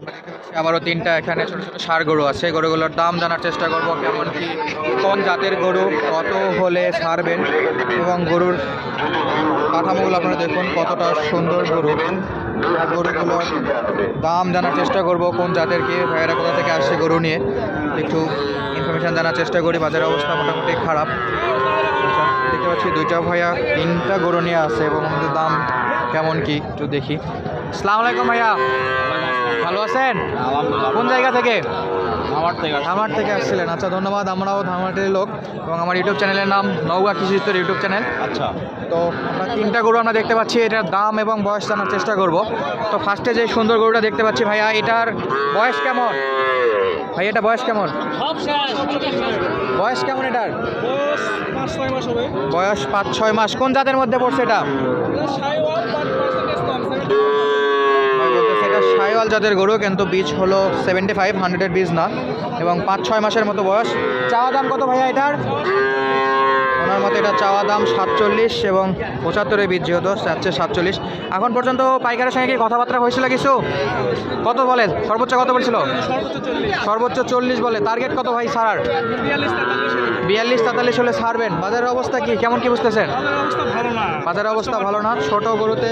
আমরা দেখতে পাচ্ছি আবারও তিনটা এখানে ছোট ছোট সার গরু আছে। গরুগুলোর দাম জানার চেষ্টা করব কেমন কি কোন জাতের গরু কত হলে ছাড়বেন এবং গরুর কাঠামোগুলো আপনারা দেখুন কতটা সুন্দর গরু। গরুগুলোর দাম জানার চেষ্টা করব কোন জাতের কি ভাইয়েরা কোথা থেকে আসছে গরু নিয়ে। একটু ইনফরমেশান জানার চেষ্টা করি বাজারের অবস্থা মোটামুটি খারাপ। আচ্ছা, দেখতে পাচ্ছি দুইটা ভাইয়া তিনটা গরু নিয়ে আছে এবং দাম কেমন কি একটু দেখি। আসসালামু আলাইকুম ভাইয়া। ভালো আছেন? কোন জায়গা থেকে? আমার থেকে ধামার থেকে আসছিলেন। আচ্ছা ধন্যবাদ। আমরাও ধামাটের লোক এবং আমার ইউটিউব চ্যানেলের নাম নৌগা কৃষি উত্তর ইউটিউব চ্যানেল। আচ্ছা। তো আমরা তিনটা গরু আমরা দেখতে পাচ্ছি। এটার দাম এবং বয়স জানার চেষ্টা করব। তো ফার্স্টে যে সুন্দর গরুটা দেখতে পাচ্ছি ভাইয়া এটার বয়স কেমন? ভাই এটা বয়স কেমন? বয়স কেমন এটার? বয়স পাঁচ ছয় মাস কোন জাতের মধ্যে পড়ছে এটা? এটা জাতের গরু, কিন্তু বীজ হলো সেভেন্টি ফাইভ হান্ড্রেডের বীজ না, এবং পাঁচ ছয় মাসের মতো বয়স। চাওয়া দাম কত ভাইয়া এটার? ওনার মতে এটা চাওয়া দাম সাতচল্লিশ এবং পঁচাত্তরের বীজ যেহেতু যাচ্ছে সাতচল্লিশ। এখন পর্যন্ত পাইকারের সঙ্গে কি কথাবার্তা হয়েছিল কিছু? কত বলে সর্বোচ্চ কত বলছিল? সর্বোচ্চ চল্লিশ বলে। টার্গেট কত ভাই সারার বিয়াল্লিশ, তেতাল্লিশ হলে সারবেন। বাজারের অবস্থা কি? কেমন কি বুঝতেছেন? বাজারের অবস্থা ভালো না। ছোট গরুতে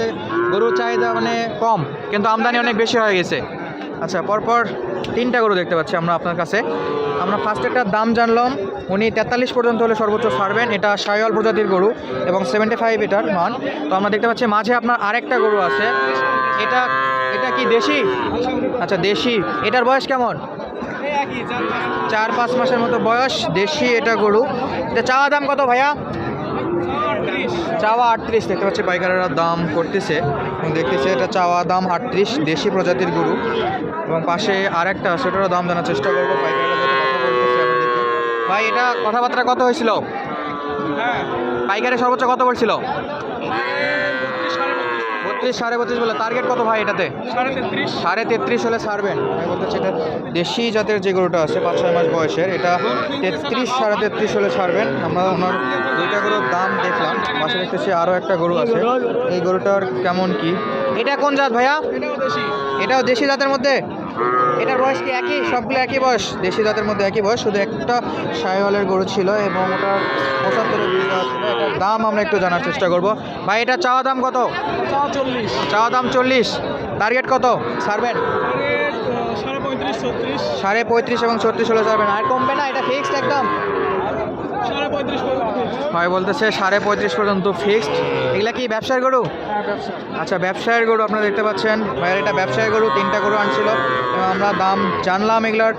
গরুর চাহিদা মানে কম, কিন্তু আমদানি অনেক বেশি হয়ে গেছে। আচ্ছা পরপর তিনটা গরু দেখতে পাচ্ছি আমরা আপনার কাছে। আমরা ফার্স্ট একটা দাম জানলাম। উনি তেতাল্লিশ পর্যন্ত হলে সর্বোচ্চ ছাড়বেন এটা সায়ল প্রজাতির গরু এবং সেভেন্টি ফাইভ এটার মান। তো আমরা দেখতে পাচ্ছি মাঝে আপনার আরেকটা গরু আছে। এটা এটা কি দেশি? আচ্ছা দেশি। এটার বয়স কেমন? চার পাঁচ মাসের মতো বয়স। দেশি এটা গরু। এটা চাওয়া দাম কত ভাইয়া? চাওয়া আটত্রিশ। দেখতে পাচ্ছি পাইকারেরা দাম করতেছে দেখতেছে এটা চাওয়া দাম আটত্রিশ। দেশি প্রজাতির গরু। এবং পাশে আরেকটা আছে, ওটারও দাম জানার চেষ্টা করব। পাইকারেরা যাতে কথা বলতেছে আমি দেখি ভাই এটা কথাবার্তা কত হয়েছিল? পাইকারে সর্বোচ্চ কত বলছিল? বত্রিশ সাড়ে বত্রিশ। বলে। টার্গেট কত ভাই এটাতে? সাড়ে তেত্রিশ। হলে ছাড়বেন। আমি বলতেছি এটা দেশি জাতের যে গরুটা আছে পাঁচ ছয় মাস বয়সের এটা তেত্রিশ সাড়ে তেত্রিশ হলে ছাড়বেন। আমরা ওনার দুইটা গরুর দাম দেখলাম। পাশে দেখতেছি আরও একটা গরু আছে। এই গরুটার কেমন কি? এটা কোন জাত ভাইয়া? এটাও দেশি জাতের মধ্যে? এটার বয়স কি একই? সবগুলো একই বয়স? দেশি জাতের মধ্যে একই বয়স। শুধু একটা সাইওয়ালের গরু ছিল এবং ওটার পঁচাত্তরের ছিল। এটার দাম আমরা একটু জানার চেষ্টা করব। ভাই এটা চাওয়া দাম কত? চল্লিশ। চাওয়া দাম চল্লিশ। টার্গেট কত? ছাড়বেন? পঁয়ত্রিশ সাড়ে পঁয়ত্রিশ এবং ছত্রিশ হলে ছাড়বেন। আর কমবে না? এটা ফিক্সড একদম? সাড়ে পঁয়ত্রিশ ভাই বলতেছে সাড়ে পঁয়ত্রিশ পর্যন্ত ফিক্সড এগুলা কি ব্যবসার গরু? হ্যাঁ আচ্ছা ব্যবসায়ের গরু আপনারা দেখতে পাচ্ছেন। ভাইয়ের এটা ব্যবসায়ী গরু তিনটা গরু আনছিল। এবং আমরা দাম জানলাম এগুলার।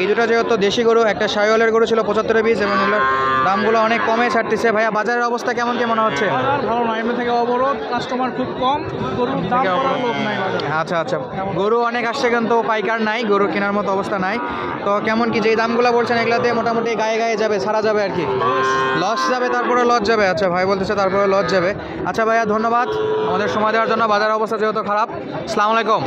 এই দুটো যেহেতু দেশি গরু একটা সাইওয়ালের গরু ছিল পঁচাত্তর পিস এবং এগুলোর দামগুলো অনেক কমে ছাড়তেছে। ভাইয়া বাজারের অবস্থা কেমন কি মনে হচ্ছে? ভালো না এমনি থেকে অবরোধ কাস্টমার খুব কম গরুর দাম থেকে অবরোধ। লোক নাই আচ্ছা আচ্ছা। গরু অনেক আসছে কিন্তু পাইকার নাই গরু কেনার মতো অবস্থা নাই। তো কেমন কি যেই দামগুলো বলছেন এগুলাতে মোটামুটি গায়ে গায়ে যাবে সারা যাবে আর কি? লস যাবে, তারপরে লজ যাবে। আচ্ছা ভাই বলতেছে তারপরে লজ যাবে। আচ্ছা ভাইয়া, ধন্যবাদ। আমাদের সময় দেওয়ার জন্য বাজার অবস্থা যেহেতু খারাপ। আসসালামু আলাইকুম।